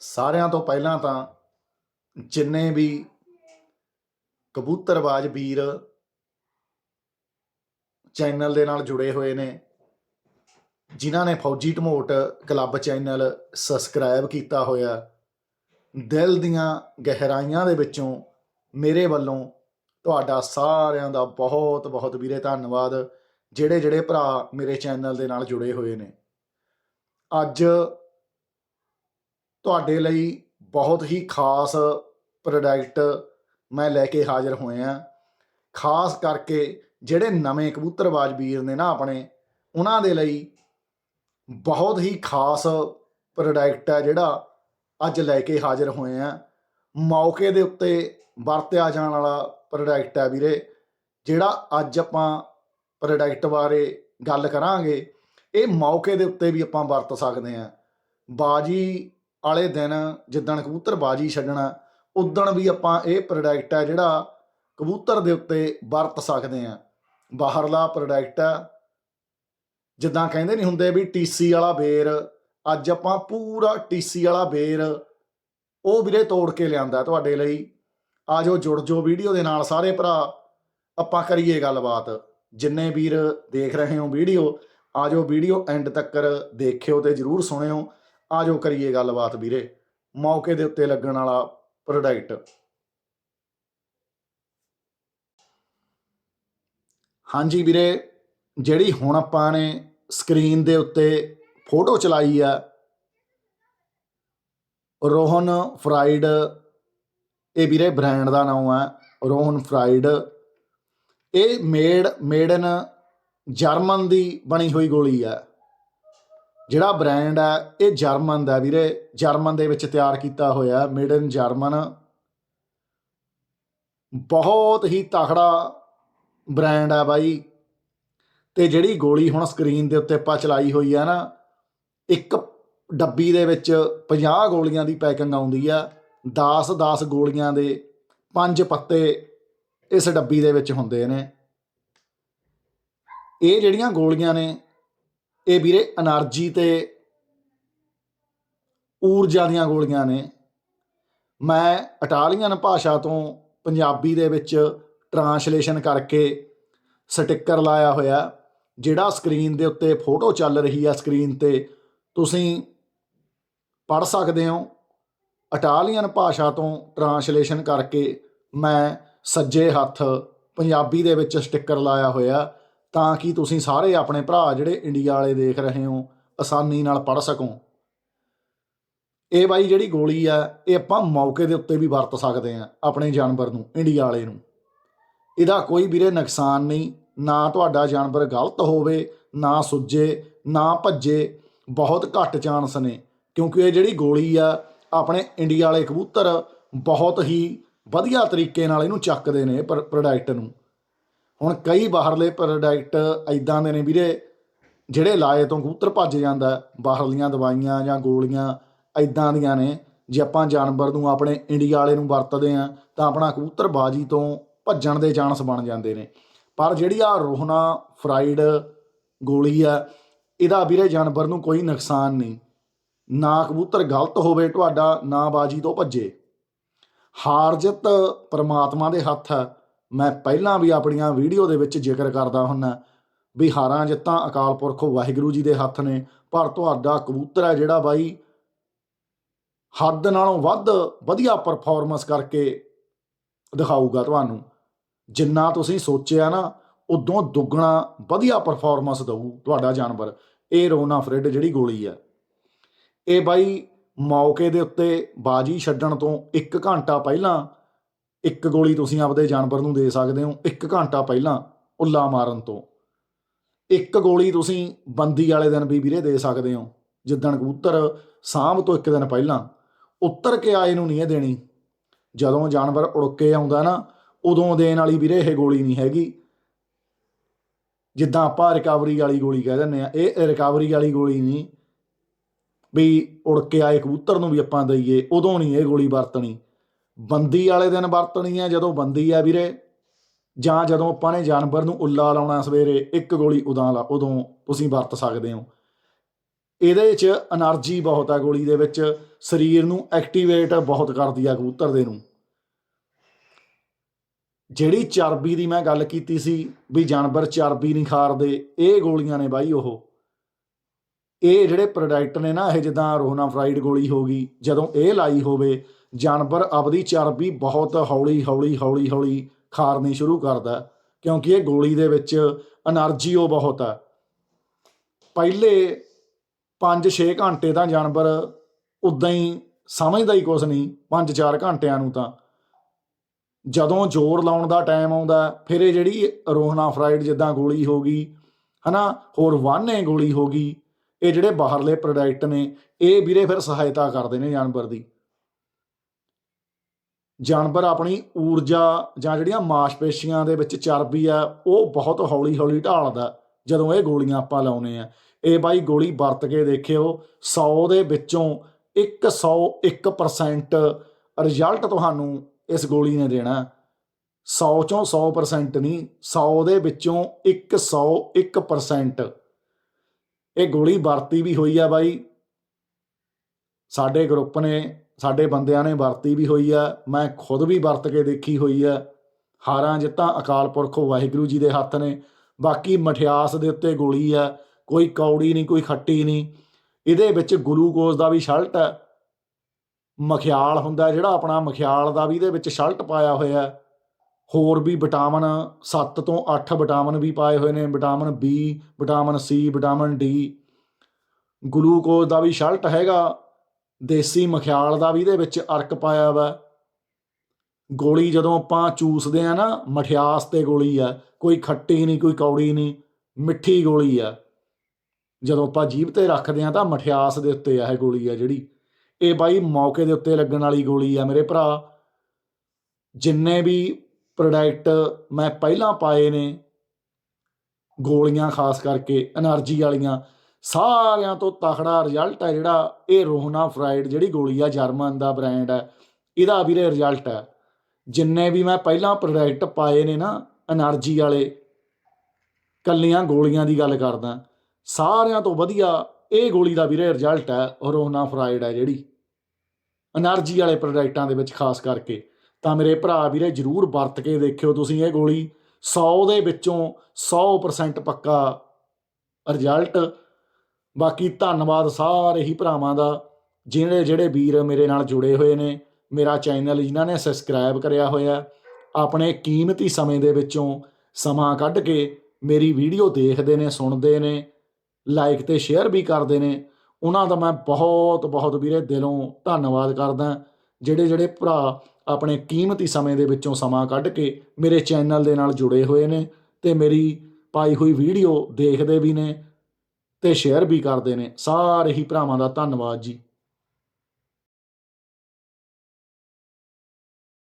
ਸਾਰਿਆਂ ਤੋਂ ਪਹਿਲਾਂ ਤਾਂ ਜਿੰਨੇ ਵੀ ਕਬੂਤਰਬਾਜ਼ ਵੀਰ ਚੈਨਲ ਦੇ ਨਾਲ ਜੁੜੇ ਹੋਏ ਨੇ, ਜਿਨ੍ਹਾਂ ਨੇ ਫੌਜੀ ਢਮੋਟ ਕਲੱਬ ਚੈਨਲ ਸਬਸਕ੍ਰਾਈਬ ਕੀਤਾ ਹੋਇਆ, ਦਿਲ ਦੀਆਂ ਗਹਿਰਾਈਆਂ ਦੇ ਵਿੱਚੋਂ ਮੇਰੇ ਵੱਲੋਂ ਤੁਹਾਡਾ ਸਾਰਿਆਂ ਦਾ ਬਹੁਤ ਬਹੁਤ ਵੀਰੇ ਧੰਨਵਾਦ, ਜਿਹੜੇ ਜਿਹੜੇ ਭਰਾ ਮੇਰੇ ਚੈਨਲ ਦੇ ਨਾਲ ਜੁੜੇ ਹੋਏ ਨੇ। ਅੱਜ ਤੁਹਾਡੇ ਲਈ ਬਹੁਤ ਹੀ ਖਾਸ ਪ੍ਰੋਡਕਟ ਮੈਂ ਲੈ ਕੇ ਹਾਜ਼ਰ ਹੋਇਆ ਖਾਸ ਕਰਕੇ ਜਿਹੜੇ ਨਵੇਂ ਕਬੂਤਰਬਾਜ਼ ਵੀਰ ਨੇ ਨਾ ਆਪਣੇ, ਉਹਨਾਂ ਦੇ ਲਈ ਬਹੁਤ ਹੀ ਖਾਸ ਪ੍ਰੋਡਕਟ ਹੈ ਜਿਹੜਾ ਅੱਜ ਲੈ ਕੇ ਹਾਜ਼ਰ ਹੋਏ ਆ ਮੌਕੇ ਦੇ ਉੱਤੇ ਵਰਤਿਆ ਜਾਣ ਵਾਲਾ ਪ੍ਰੋਡਕਟ ਹੈ ਵੀਰੇ, ਜਿਹੜਾ ਅੱਜ ਆਪਾਂ ਪ੍ਰੋਡਕਟ ਬਾਰੇ ਗੱਲ ਕਰਾਂਗੇ, ਇਹ ਮੌਕੇ ਦੇ ਉੱਤੇ ਵੀ ਆਪਾਂ ਵਰਤ ਸਕਦੇ ਆ ਬਾਜੀ ਵਾਲੇ ਦਿਨ ਜਿੱਦਣ ਕਬੂਤਰ ਬਾਜੀ ਛੱਡਣਾ, ਉਦਣ ਵੀ ਆਪਾਂ ਇਹ ਪ੍ਰੋਡਕਟ ਹੈ ਜਿਹੜਾ ਕਬੂਤਰ ਦੇ ਉੱਤੇ ਵਰਤ ਸਕਦੇ ਆ। ਬਾਹਰਲਾ ਪ੍ਰੋਡਕਟ ਹੈ ਜਿੱਦਾਂ ਕਹਿੰਦੇ ਨਹੀਂ ਹੁੰਦੇ ਵੀ ਟੀਸੀ ਵਾਲਾ ਬੇਰ, ਅੱਜ ਆਪਾਂ ਪੂਰਾ ਟੀਸੀ ਵਾਲਾ ਬੇਰ ਉਹ ਵੀਰੇ ਤੋੜ ਕੇ ਲਿਆਂਦਾ ਤੁਹਾਡੇ ਲਈ। ਆਜੋ ਜੁੜ ਜੋ ਵੀਡੀਓ ਦੇ ਨਾਲ ਸਾਰੇ ਭਰਾ। ਆਪਾਂ ਕਰੀਏ ਗੱਲਬਾਤ। ਜਿੰਨੇ ਵੀਰ ਦੇਖ ਰਹੇ ਹੋ ਵੀਡੀਓ ਆਜੋ ਵੀਡੀਓ ਐਂਡ ਤੱਕ ਦੇਖਿਓ ਤੇ ਜਰੂਰ ਸੁਣਿਓ। ਆਜੋ ਕਰੀਏ ਗੱਲਬਾਤ ਵੀਰੇ। ਮੌਕੇ ਦੇ ਉੱਤੇ ਲੱਗਣ ਵਾਲਾ ਪ੍ਰੋਡਕਟ ਹਾਂਜੀ ਵੀਰੇ, ਜਿਹੜੀ ਹੁਣ ਆਪਾਂ ਨੇ ਸਕਰੀਨ ਦੇ ਉੱਤੇ ਫੋਟੋ ਚਲਾਈ ਆ, ਰੋਹਨ ਫਰਾਈਡ, ਇਹ ਵੀਰੇ ਬ੍ਰਾਂਡ ਦਾ ਨਾਮ ਆ, ਰੋਹਨ ਫਰਾਈਡ। ਇਹ ਮੇਡ ਮੇਡਨ ਜਰਮਨ ਦੀ ਬਣੀ ਹੋਈ ਗੋਲੀ ਆ। ਜਿਹੜਾ ਬ੍ਰਾਂਡ ਆ, ਇਹ ਜਰਮਨ ਦਾ ਵੀਰੇ। ਜਰਮਨ ਦੇ ਵਿੱਚ ਤਿਆਰ ਕੀਤਾ ਹੋਇਆ ਮੇਡ ਇਨ ਜਰਮਨ। ਬਹੁਤ ਹੀ ਤਕੜਾ ਬ੍ਰਾਂਡ ਆ ਬਾਈ। ਤੇ ਜਿਹੜੀ ਗੋਲੀ ਹੁਣ ਸਕਰੀਨ ਦੇ ਉੱਤੇ ਆਪਾਂ ਚਲਾਈ ਹੋਈ ਆ ਨਾ, ਇੱਕ ਡੱਬੀ ਦੇ ਵਿੱਚ 50 ਗੋਲੀਆਂ ਦੀ ਪੈਕਿੰਗ ਆਉਂਦੀ ਆ। 10 10 ਗੋਲੀਆਂ ਦੇ ਪੰਜ ਪੱਤੇ ਇਸ ਡੱਬੀ ਦੇ ਵਿੱਚ ਹੁੰਦੇ ਨੇ। ਇਹ ਜਿਹੜੀਆਂ ਗੋਲੀਆਂ ਨੇ ਇਹ ਵੀਰੇ એનર્ਜੀ ਤੇ ਊਰਜਾ ਦੀਆਂ ਗੋਲੀਆਂ ਨੇ। ਮੈਂ ਇਟਾਲੀਅਨ ਭਾਸ਼ਾ ਤੋਂ ਪੰਜਾਬੀ ਦੇ ਵਿੱਚ ਟਰਾਂਸਲੇਸ਼ਨ ਕਰਕੇ ਸਟicker ਲਾਇਆ ਹੋਇਆ, ਜਿਹੜਾ ਸਕਰੀਨ ਦੇ ਉੱਤੇ ਫੋਟੋ ਚੱਲ ਰਹੀ ਆ ਸਕਰੀਨ ਤੇ। ਤੁਸੀਂ ਪੜ ਸਕਦੇ ਹੋ। ਇਟਾਲੀਅਨ ਭਾਸ਼ਾ ਤੋਂ ਟਰਾਂਸਲੇਸ਼ਨ ਕਰਕੇ ਮੈਂ ਸੱਜੇ ਹੱਥ ਪੰਜਾਬੀ ਦੇ ਵਿੱਚ ਸਟicker ਲਾਇਆ ਹੋਇਆ। ਤਾਂ ਕਿ ਤੁਸੀਂ ਸਾਰੇ ਆਪਣੇ ਭਰਾ ਜਿਹੜੇ ਇੰਡੀਆ ਵਾਲੇ ਦੇਖ ਰਹੇ ਹੋ, ਆਸਾਨੀ ਨਾਲ ਪੜ ਸਕੋ। ਇਹ ਬਾਈ ਜਿਹੜੀ ਗੋਲੀ ਆ, ਇਹ ਆਪਾਂ ਮੌਕੇ ਦੇ ਉੱਤੇ ਵੀ ਵਰਤ ਸਕਦੇ ਆ ਆਪਣੇ ਜਾਨਵਰ ਨੂੰ, ਇੰਡੀਆ ਵਾਲੇ ਨੂੰ। ਇਹਦਾ ਕੋਈ ਵੀਰੇ ਨੁਕਸਾਨ ਨਹੀਂ, ਨਾ ਤੁਹਾਡਾ ਜਾਨਵਰ ਗਲਤ ਹੋਵੇ, ਨਾ ਸੁੱਜੇ, ਨਾ ਭੱਜੇ, ਬਹੁਤ ਘੱਟ ਚਾਂਸ ਨੇ। ਕਿਉਂਕਿ ਇਹ ਜਿਹੜੀ ਗੋਲੀ ਆ, ਆਪਣੇ ਇੰਡੀਆ ਵਾਲੇ ਕਬੂਤਰ ਬਹੁਤ ਹੀ ਵਧੀਆ ਤਰੀਕੇ ਨਾਲ ਇਹਨੂੰ ਚੱਕਦੇ ਨੇ ਪ੍ਰੋਡਕਟ ਨੂੰ। ਹੁਣ ਕਈ ਬਾਹਰਲੇ ਪ੍ਰੋਡਕਟ ਐਦਾਂ ਦੇ ਨੇ ਵੀਰੇ, ਜਿਹੜੇ ਲਾਏ ਤੋਂ ਕਬੂਤਰ ਭੱਜ ਜਾਂਦਾ ਬਾਹਰਲੀਆਂ ਦਵਾਈਆਂ ਜਾਂ ਗੋਲੀਆਂ ਐਦਾਂ ਦੀਆਂ ਨੇ, ਜੇ ਆਪਾਂ ਜਾਨਵਰ ਨੂੰ ਆਪਣੇ ਇੰਡੀਆ ਵਾਲੇ ਨੂੰ ਵਰਤਦੇ ਆ ਤਾਂ ਆਪਣਾ ਕਬੂਤਰ ਬਾਜੀ ਤੋਂ ਭੱਜਣ ਦੇ ਚਾਂਸ ਬਣ ਜਾਂਦੇ ਨੇ। ਪਰ ਜਿਹੜੀ ਆ ਰੋਹਨਾ ਫਰਾਈਡ ਗੋਲੀ ਆ ਇਹਦਾ ਵੀਰੇ ਜਾਨਵਰ ਨੂੰ ਕੋਈ ਨੁਕਸਾਨ ਨਹੀਂ। ਨਾ ਕਬੂਤਰ ਗਲਤ ਹੋਵੇ ਤੁਹਾਡਾ, ਨਾ ਬਾਜੀ ਤੋਂ ਭੱਜੇ। ਹਾਰ ਜਿੱਤ ਪ੍ਰਮਾਤਮਾ ਦੇ ਹੱਥ ਹੈ। ਮੈਂ ਪਹਿਲਾਂ ਵੀ ਆਪਣੀਆਂ ਵੀਡੀਓ ਦੇ ਵਿੱਚ ਜ਼ਿਕਰ ਕਰਦਾ ਹੁੰਨਾ ਵੀ ਹਾਰਾਂ ਜਿੱਤਾਂ ਅਕਾਲ ਪੁਰਖ ਵਾਹਿਗੁਰੂ ਜੀ ਦੇ ਹੱਥ ਨੇ, ਪਰ ਤੁਹਾਡਾ ਕਬੂਤਰ ਹੈ ਜਿਹੜਾ ਬਾਈ ਹੱਦ ਨਾਲੋਂ ਵੱਧ ਵਧੀਆ ਪਰਫਾਰਮੈਂਸ ਕਰਕੇ ਦਿਖਾਊਗਾ ਤੁਹਾਨੂੰ। ਜਿੰਨਾ ਤੁਸੀਂ ਸੋਚਿਆ ਨਾ, ਉਦੋਂ ਦੁੱਗਣਾ ਵਧੀਆ ਪਰਫਾਰਮੈਂਸ ਦਊ ਤੁਹਾਡਾ ਜਾਨਵਰ। ਇਹ ਰੋਨਾ ਫਰੈਡ ਜਿਹੜੀ ਗੋਲੀ ਆ। ਇਹ ਬਾਈ ਮੌਕੇ ਦੇ ਉੱਤੇ ਬਾਜੀ ਛੱਡਣ ਤੋਂ 1 ਘੰਟਾ ਪਹਿਲਾਂ ਇੱਕ ਗੋਲੀ ਤੁਸੀਂ ਆਪਦੇ ਜਾਨਵਰ ਨੂੰ ਦੇ ਸਕਦੇ ਹੋ 1 ਘੰਟਾ ਪਹਿਲਾਂ ਉੱਲਾ ਮਾਰਨ ਤੋਂ। ਇੱਕ ਗੋਲੀ ਤੁਸੀਂ ਬੰਦੀ ਵਾਲੇ ਦਿਨ ਵੀ ਵੀਰੇ ਦੇ ਸਕਦੇ ਹੋ, ਜਿੱਦਣ ਕਬੂਤਰ ਸਾਂਭ ਤੋਂ ਇੱਕ ਦਿਨ ਪਹਿਲਾਂ ਉੱਤਰ ਕੇ ਆਏ ਨੂੰ ਨਹੀਂ ਇਹ ਦੇਣੀ। ਜਦੋਂ ਜਾਨਵਰ ਉੜ ਕੇ ਆਉਂਦਾ ਨਾ, ਉਦੋਂ ਦੇਣ ਵਾਲੀ ਵੀਰੇ ਇਹ ਗੋਲੀ ਨਹੀਂ ਹੈਗੀ। ਜਿੱਦਾਂ ਆਪਾਂ ਰਿਕਵਰੀ ਵਾਲੀ ਗੋਲੀ ਕਹਿ ਦਿੰਦੇ ਆ ਇਹ ਰਿਕਵਰੀ ਵਾਲੀ ਗੋਲੀ ਨਹੀਂ ਵੀ ਉੜ ਕੇ ਆਏ ਕਬੂਤਰ ਨੂੰ ਵੀ ਆਪਾਂ ਦਈਏ, ਉਦੋਂ ਨਹੀਂ ਇਹ ਗੋਲੀ ਵਰਤਣੀ। ਬੰਦੀ ਵਾਲੇ ਦਿਨ ਵਰਤਣੀ ਹੈ ਜਦੋਂ ਬੰਦੀ ਆ ਵੀਰੇ, ਜਾਂ ਜਦੋਂ ਆਪਾਂ ਨੇ ਜਾਨਵਰ ਨੂੰ ਉੱਲਾ ਲਾਉਣਾ ਸਵੇਰੇ, ਇੱਕ ਗੋਲੀ ਉਦਾਂ ਲਾ, ਉਦੋਂ ਤੁਸੀਂ ਵਰਤ ਸਕਦੇ ਹੋ। ਇਹਦੇ ਵਿੱਚ એનર્ਜੀ ਬਹੁਤ ਆ ਗੋਲੀ ਦੇ ਵਿੱਚ, ਸਰੀਰ ਨੂੰ ਐਕਟੀਵੇਟ ਬਹੁਤ ਕਰਦੀ ਆ ਕਬੂਤਰ ਦੇ ਨੂੰ। ਜਿਹੜੀ ਚਰਬੀ ਦੀ ਮੈਂ ਗੱਲ ਕੀਤੀ ਸੀ ਵੀ ਜਾਨਵਰ ਚਰਬੀ ਨਹੀਂ ਖਾਰਦੇ, ਇਹ ਗੋਲੀਆਂ ਨੇ ਬਾਈ ਉਹ। ਇਹ ਜਿਹੜੇ ਪ੍ਰੋਡਕਟ ਨੇ ਨਾ, ਇਹ ਜਿੱਦਾਂ ਰੋਹਨਾ ਫਰਾਈਡ ਗੋਲੀ ਹੋ ਗਈ, ਜਦੋਂ ਇਹ ਲਾਈ ਹੋਵੇ ਜਾਨਵਰ ਆਪਦੀ ਚਰਬੀ ਬਹੁਤ ਹੌਲੀ ਹੌਲੀ ਹੌਲੀ ਹੌਲੀ ਖਾਰਨੀ ਸ਼ੁਰੂ ਕਰਦਾ ਕਿਉਂਕਿ ਇਹ ਗੋਲੀ ਦੇ ਵਿੱਚ એનર્ਜੀ ਉਹ ਬਹੁਤ ਹੈ। ਪਹਿਲੇ 5-6 ਘੰਟੇ ਤਾਂ ਜਾਨਵਰ ਉਦਾਂ ਹੀ ਸਮਝਦਾ ਹੀ ਕੁਝ ਨਹੀਂ 5-4 ਘੰਟਿਆਂ ਨੂੰ ਤਾਂ। ਜਦੋਂ ਜ਼ੋਰ ਲਾਉਣ ਦਾ ਟਾਈਮ ਆਉਂਦਾ ਫਿਰ ਇਹ ਜਿਹੜੀ ਰੋਹਨਾ ਫਰਾਈਡ ਜਿੱਦਾਂ ਗੋਲੀ ਹੋ ਗਈ, ਹਨਾ, ਹੋਰ ਵਾਨੇ ਗੋਲੀ ਹੋ ਗਈ, ਇਹ ਜਿਹੜੇ ਬਾਹਰਲੇ ਪ੍ਰੋਡਕਟ ਨੇ, ਇਹ ਵੀਰੇ ਫਿਰ ਸਹਾਇਤਾ ਕਰਦੇ ਨੇ ਜਾਨਵਰ ਦੀ। ਜਾਨਵਰ ਆਪਣੀ ਊਰਜਾ ਜਾਂ ਜਿਹੜੀਆਂ ਮਾਸਪੇਸ਼ੀਆਂ ਦੇ ਵਿੱਚ ਚਰਬੀ ਆ ਉਹ ਬਹੁਤ ਹੌਲੀ ਹੌਲੀ ਢਾਲਦਾ ਜਦੋਂ ਇਹ ਗੋਲੀਆਂ ਆਪਾਂ ਲਾਉਨੇ ਆ ਇਹ ਬਾਈ ਗੋਲੀ ਵਰਤ ਕੇ ਦੇਖਿਓ 100 ਦੇ ਵਿੱਚੋਂ 101% ਰਿਜ਼ਲਟ ਤੁਹਾਨੂੰ ਇਸ ਗੋਲੀ ਨੇ ਦੇਣਾ 100 ਚੋਂ 100% ਨਹੀਂ 100 ਦੇ ਵਿੱਚੋਂ 101% ਇਹ ਗੋਲੀ ਵਰਤੀ ਵੀ ਹੋਈ ਆ ਬਾਈ। ਸਾਡੇ ਗਰੁੱਪ ਨੇ ਸਾਡੇ ਬੰਦਿਆਂ ਨੇ ਵਰਤੀ ਵੀ ਹੋਈ ਆ, ਮੈਂ ਖੁਦ ਵੀ ਵਰਤ ਕੇ ਦੇਖੀ ਹੋਈ ਆ। ਹਾਰਾਂ ਜਿੱਤਾਂ ਅਕਾਲ ਪੁਰਖ ਵਾਹਿਗੁਰੂ ਜੀ ਦੇ ਹੱਥ ਨੇ। ਬਾਕੀ ਮਠਿਆਸ ਦੇ ਉੱਤੇ ਗੋਲੀ ਆ, ਕੋਈ ਕੌੜੀ ਨਹੀਂ, ਕੋਈ ਖੱਟੀ ਨਹੀਂ। ਇਹਦੇ ਵਿੱਚ ਗਲੂਕੋਜ਼ ਦਾ ਵੀ ਸ਼ਲਟ ਹੈ ਮਖਿਆਲ ਹੁੰਦਾ, ਜਿਹੜਾ ਆਪਣਾ ਮਖਿਆਲ ਦਾ ਵੀ ਇਹਦੇ ਵਿੱਚ ਸ਼ਲਟ ਪਾਇਆ ਹੋਇਆ। ਹੋਰ ਵੀ ਵਿਟਾਮਿਨ 7 ਤੋਂ 8 ਵਿਟਾਮਿਨ ਵੀ ਪਾਏ ਹੋਏ ਨੇ। Vitamin B, vitamin C, vitamin D. Glucose ਦਾ ਵੀ ਸ਼ਲਟ ਹੈਗਾ। ਦੇਸੀ ਮਖਿਆਲ ਦਾ ਵੀ ਇਹਦੇ ਵਿੱਚ ਅਰਕ ਪਾਇਆ ਵਾ। ਗੋਲੀ ਜਦੋਂ ਆਪਾਂ ਚੂਸਦੇ ਆ ਨਾ, ਮਠਿਆਸ ਤੇ ਗੋਲੀ ਆ, ਕੋਈ ਖੱਟੀ ਨਹੀਂ, ਕੋਈ ਕੌੜੀ ਨਹੀਂ, ਮਿੱਠੀ ਗੋਲੀ ਆ। ਜਦੋਂ ਆਪਾਂ ਜੀਭ ਤੇ ਰੱਖਦੇ ਆ ਤਾਂ ਮਠਿਆਸ ਦੇ ਉੱਤੇ ਆ ਇਹ ਗੋਲੀ ਆ ਜਿਹੜੀ। ਇਹ ਬਾਈ ਮੌਕੇ ਦੇ ਉੱਤੇ ਲੱਗਣ ਵਾਲੀ ਗੋਲੀ ਆ ਮੇਰੇ ਭਰਾ। ਜਿੰਨੇ ਵੀ ਪ੍ਰੋਡਕਟ ਮੈਂ ਪਹਿਲਾਂ ਪਾਏ ਨੇ, ਗੋਲੀਆਂ ਖਾਸ ਕਰਕੇ એનર્ਜੀ ਵਾਲੀਆਂ ਸਾਰਿਆਂ ਤੋਂ ਤਖੜਾ ਰਿਜ਼ਲਟ ਹੈ ਜਿਹੜਾ, ਇਹ ਰੋਹਨਾ ਫਰਾਈਡ ਜਿਹੜੀ ਗੋਲੀ ਆ, ਜਰਮਨ ਦਾ ਬ੍ਰਾਂਡ ਹੈ, ਇਹਦਾ ਵੀਰੇ ਰਿਜ਼ਲਟ ਹੈ। ਜਿੰਨੇ ਵੀ ਮੈਂ ਪਹਿਲਾਂ ਪ੍ਰੋਡਕਟ ਪਾਏ ਨੇ ਨਾ એનર્ਜੀ ਵਾਲੇ, ਕੱਲੀਆਂ ਗੋਲੀਆਂ ਦੀ ਗੱਲ ਕਰਦਾ, ਸਾਰਿਆਂ ਤੋਂ ਵਧੀਆ ਇਹ ਗੋਲੀ ਦਾ ਵੀਰੇ ਰਿਜ਼ਲਟ ਹੈ, ਰੋਹਨਾ ਫਰਾਈਡ ਹੈ ਜਿਹੜੀ। એનર્ਜੀ ਵਾਲੇ ਪ੍ਰੋਡਕਟਾਂ ਦੇ ਵਿੱਚ ਖਾਸ ਕਰਕੇ। ਤਾਂ ਮੇਰੇ ਭਰਾ ਵੀਰੇ ਜਰੂਰ ਵਰਤ ਕੇ ਦੇਖਿਓ ਤੁਸੀਂ ਇਹ ਗੋਲੀ। 100 ਦੇ ਵਿੱਚੋਂ 100% ਪੱਕਾ ਰਿਜ਼ਲਟ ਬਾਕੀ ਧੰਨਵਾਦ ਸਾਰੇ ਹੀ ਭਰਾਵਾਂ ਦਾ, ਜਿਹੜੇ ਜਿਹੜੇ ਵੀਰ ਮੇਰੇ ਨਾਲ ਜੁੜੇ ਹੋਏ ਨੇ, ਮੇਰਾ ਚੈਨਲ ਜਿਨ੍ਹਾਂ ਨੇ ਸਬਸਕ੍ਰਾਈਬ ਕਰਿਆ ਹੋਇਆ ਆਪਣੇ ਕੀਮਤੀ ਸਮੇਂ ਦੇ ਵਿੱਚੋਂ ਸਮਾਂ ਕੱਢ ਕੇ ਮੇਰੀ ਵੀਡੀਓ ਦੇਖਦੇ ਨੇ, ਸੁਣਦੇ ਨੇ ਲਾਈਕ ਤੇ ਸ਼ੇਅਰ ਵੀ ਕਰਦੇ ਨੇ, ਉਹਨਾਂ ਦਾ ਮੈਂ ਬਹੁਤ ਬਹੁਤ ਵੀਰੇ ਦਿਲੋਂ ਧੰਨਵਾਦ ਕਰਦਾ ਜਿਹੜੇ ਜਿਹੜੇ ਭਰਾ ਆਪਣੇ ਕੀਮਤੀ ਸਮੇਂ ਦੇ ਵਿੱਚੋਂ ਸਮਾਂ ਕੱਢ ਕੇ ਮੇਰੇ ਚੈਨਲ ਦੇ ਨਾਲ ਜੁੜੇ ਹੋਏ ਨੇ ਤੇ ਮੇਰੀ ਪਾਈ ਹੋਈ ਵੀਡੀਓ ਦੇਖਦੇ ਵੀ ਨੇ ਤੇ ਸ਼ੇਅਰ ਵੀ ਕਰਦੇ ਨੇ। ਸਾਰੇ ਹੀ ਭਰਾਵਾਂ ਦਾ ਧੰਨਵਾਦ ਜੀ।